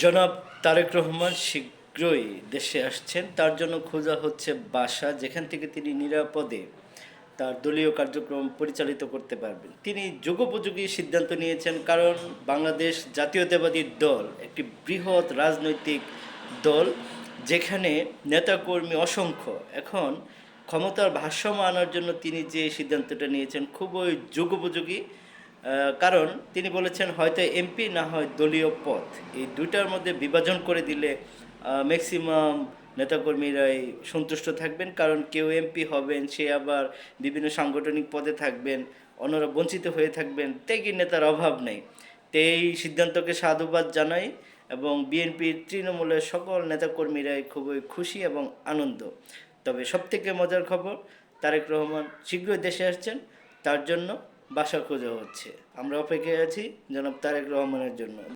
জনাব তারেক রহমান শীঘ্রই দেশে আসছেন। তার জন্য খোঁজা হচ্ছে বাসা, যেখান থেকে তিনি নিরাপদে তার দলীয় কার্যক্রম পরিচালিত করতে পারবেন। তিনি যুগোপযোগী সিদ্ধান্ত নিয়েছেন, কারণ বাংলাদেশ জাতীয়তাবাদী দল, একটি বৃহৎ রাজনৈতিক দল, যেখানে নেতাকর্মী অসংখ্য। এখন ক্ষমতার ভারসাম্য আনার জন্য তিনি যে সিদ্ধান্তটা নিয়েছেন, খুবই যুগোপযোগী। কারণ তিনি বলেছেন হয়তো এমপি না হয় দলীয় পথ। এই দুইটার মধ্যে বিভাজন করে দিলে ম্যাক্সিমাম নেতাকর্মীরাই সন্তুষ্ট থাকবেন, কারণ কেউ এমপি হবেন, সে আবার বিভিন্ন সাংগঠনিক পদে থাকবেন, অন্যরা বঞ্চিত হয়ে থাকবেন, ত্যাগী নেতার অভাব নেই। তো এই সিদ্ধান্তকে সাধুবাদ জানাই এবং বিএনপির তৃণমূলের সকল নেতাকর্মীরাই খুবই খুশি এবং আনন্দ। তবে সবথেকে মজার খবর, তারেক রহমান শীঘ্রই দেশে আসছেন, তার জন্য বাসা খোঁজা হচ্ছে। আমরা অপেক্ষায় আছি জনাব তারেক রহমানের জন্য।